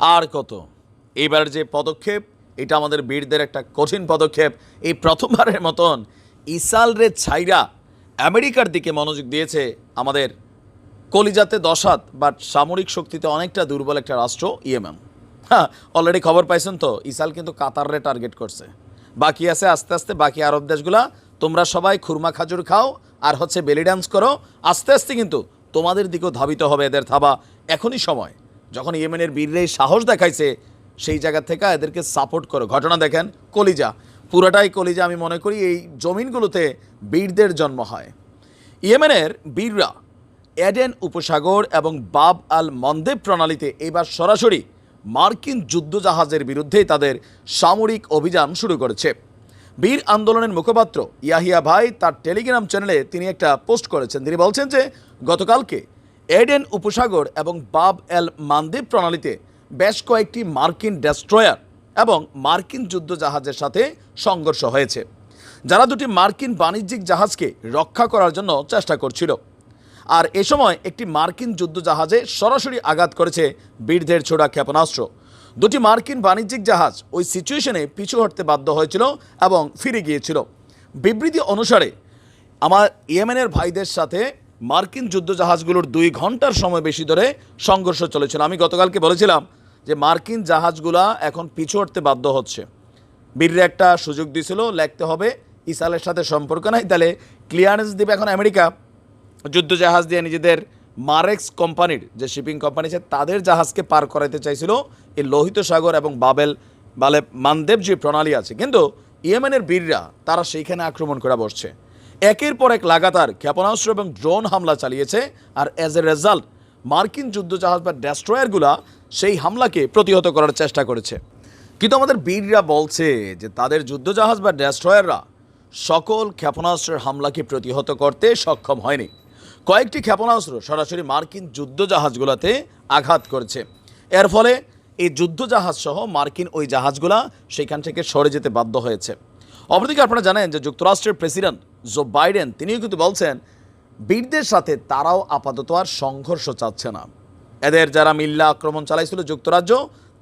আর কত? এবার যে পদক্ষেপ, এটা আমাদের বীরদের একটা কঠিন পদক্ষেপ। এই প্রথমবারের মতন ইসাল রে ছাইরা আমেরিকার দিকে মনোযোগ দিয়েছে আমাদের কলিজাতে দশাত বাট সামরিক শক্তিতে অনেকটা দুর্বল একটা রাষ্ট্র, ইয়েমেন। হ্যাঁ অলরেডি খবর পাইছেন তো, ইসাল কিন্তু কাতাররে টার্গেট করছে। বাকি আছে আস্তে আস্তে বাকি আরব দেশগুলা, তোমরা সবাই খুরমা খাজুর খাও আর হচ্ছে বেলি ডান্স করো। আস্তে আস্তে কিন্তু তোমাদের দিকেও ধাবিত হবে এদের থাবা। এখনই সময়। যখন ইয়েমেনের বীররা সাহস দেখাইছে, সেই জায়গা থেকে এদেরকে সাপোর্ট করো। ঘটনা দেখেন, কলিজা। পুরোটাই কলিজা আমি মনে করি এই জমিনগুলোতে বীরদের জন্ম হয়। ইয়েমেনের বীররা এডেন উপসাগর এবং বাব আল মন্দেব প্রণালীতে এবার সরাসরি মার্কিন যুদ্ধজাহাজের বিরুদ্ধে তাদের সামরিক অভিযান শুরু করেছে। বীর আন্দোলনের মুখপাত্র ইয়াহিয়া ভাই তার টেলিগ্রাম চ্যানেলে তিনি একটা পোস্ট করেছেন। তিনি বলছেন যে, গতকালকে এডেন উপসাগর এবং বাব এল মান্দেব প্রণালীতে বেশ কয়েকটি মার্কিন ডেস্ট্রয়ার এবং মার্কিন যুদ্ধজাহাজের সাথে সংঘর্ষ হয়েছে, যারা দুটি মার্কিন বাণিজ্যিক জাহাজকে রক্ষা করার জন্য চেষ্টা করছিল। আর এ সময় একটি মার্কিন যুদ্ধজাহাজে সরাসরি আঘাত করেছে বীরদের ছোড়া ক্ষেপণাস্ত্র। দুটি মার্কিন বাণিজ্যিক জাহাজ ওই সিচুয়েশনে পিছু হটতে বাধ্য হয়েছিল এবং ফিরে গিয়েছিল। বিবৃতি অনুসারে আমার ইয়েমেনের ভাইদের সাথে মার্কিন যুদ্ধজাহাজগুলোর দুই ঘণ্টার সময় বেশি ধরে সংঘর্ষ চলেছিল। আমি গতকালকে বলেছিলাম যে মার্কিন জাহাজগুলা এখন পিছু হটতে বাধ্য হচ্ছে। বীররা একটা সুযোগ দিয়েছিল, লিখতে হবে ইসালের সাথে সম্পর্ক নাই, তাহলে ক্লিয়ারেন্স দিবে এখন আমেরিকা। যুদ্ধজাহাজ দিয়ে নিজেদের মারেক্স কোম্পানির যে শিপিং কোম্পানি আছে, তাদের জাহাজকে পার করাইতে চাইছিল এই লোহিত সাগর এবং বাবেল বালে মানদেব যে প্রণালী আছে। কিন্তু ইয়েমেনের বীররা, তারা সেইখানে আক্রমণ করে বসছে। একের পর এক লাগাতার ক্ষেপণাস্ত্র এবং ড্রোন হামলা চালিয়েছে, আর অ্যাজ এ রেজাল্ট মার্কিন যুদ্ধজাহাজ বা ডেস্ট্রয়ারগুলা সেই হামলাকে প্রতিহত করার চেষ্টা করেছে। কিন্তু আমাদের বীররা বলছে যে তাদের যুদ্ধজাহাজ বা ডেস্ট্রয়াররা সকল ক্ষেপণাস্ত্রের হামলাকে প্রতিহত করতে সক্ষম হয়নি। কয়েকটি ক্ষেপণাস্ত্র সরাসরি মার্কিন যুদ্ধজাহাজগুলোতে আঘাত করেছে। এর ফলে এই যুদ্ধজাহাজ সহ মার্কিন ওই জাহাজগুলা সেখান থেকে সরে যেতে বাধ্য হয়েছে। অপরদিকে আপনারা জানেন যে যুক্তরাষ্ট্রের প্রেসিডেন্ট জো বাইডেন, তিনিও কিন্তু বলছেন, বীরদের সাথে তারাও আপাতত আর সংঘর্ষ চাচ্ছে না। এদের যারা মিল্লা আক্রমণ চালাইছিল যুক্তরাজ্য,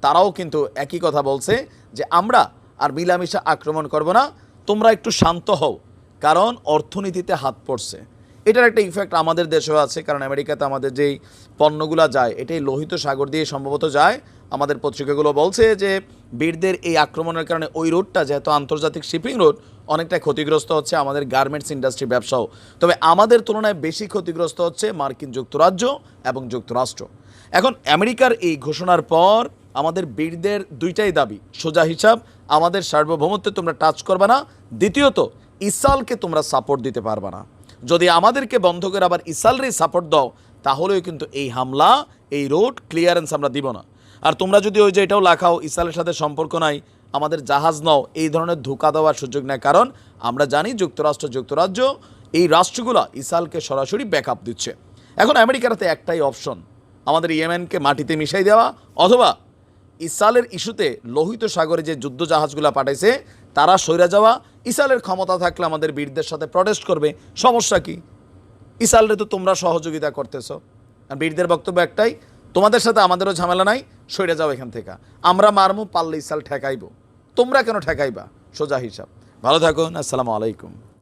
তারাও কিন্তু একই কথা বলছে যে আমরা আর মিলামিশা আক্রমণ করব না, তোমরা একটু শান্ত হও, কারণ অর্থনীতিতে হাত পড়ছে। এটার একটা ইফেক্ট আমাদের দেশেও আছে, কারণ আমেরিকাতে আমাদের যেই পণ্যগুলো যায়, এটাই লোহিত সাগর দিয়ে সম্ভবত যায়। আমাদের পত্রিকাগুলো বলছে যে, বীরদের এই আক্রমণের কারণে ওই রোডটা, যেহেতু আন্তর্জাতিক শিপিং রোড অনেকটা ক্ষতিগ্রস্ত হচ্ছে আমাদের গার্মেন্টস ইন্ডাস্ট্রি ব্যবসাও। তবে আমাদের তুলনায় বেশি ক্ষতিগ্রস্ত হচ্ছে মার্কিন যুক্তরাজ্য এবং যুক্তরাষ্ট্র। এখন আমেরিকার এই ঘোষণার পর আমাদের বীরদের দুইটাই দাবি, সোজা হিসাব, আমাদের সার্বভৌমত্বে তোমরা টাচ করবে না। দ্বিতীয়ত ইসালকে তোমরা সাপোর্ট দিতে পারবে না। যদি আমাদেরকে বন্ধ করে আবার ইসালরে সাপোর্ট দাও, তাহলেও কিন্তু এই হামলা, এই রোড ক্লিয়ারেন্স আমরা দিব না। আর তোমরা যদি ওই যে এটাও লেখাও, ইসালের সাথে সম্পর্ক নাই, আমাদের জাহাজ নাও, এই ধরনের ধোকা দেওয়ার সুযোগ নেয় কারণ আমরা জানি যুক্তরাষ্ট্র, যুক্তরাজ্য, এই রাষ্ট্রগুলো ইসালকে সরাসরি ব্যাকআপ দিচ্ছে। এখন আমেরিকার হাতে একটাই অপশন আমাদের ইয়েমেনকে মাটিতে মিশাই দেওয়া, অথবা ইসালের ইস্যুতে লোহিত সাগরে যে যুদ্ধ জাহাজগুলো পাঠাইছে, তারা সইরা যাওয়া ইসালের ক্ষমতা থাকলে আমাদের বীরদের সাথে প্রটেস্ট করবে। সমস্যা কি? ইসালরে তো তোমরা সহযোগিতা করতেছো। আর বীরদের বক্তব্য একটাই, তোমাদের সাথে আমাদেরও ঝামেলা নাই, সইরে যাও এখান থেকে। আমরা মারমু, পারলে ইসাল ঠেকাইব। তোমরা কেন ঠেকাইবা? সোজা হিসাব। ভালো থাকুন, আসসালামু আলাইকুম।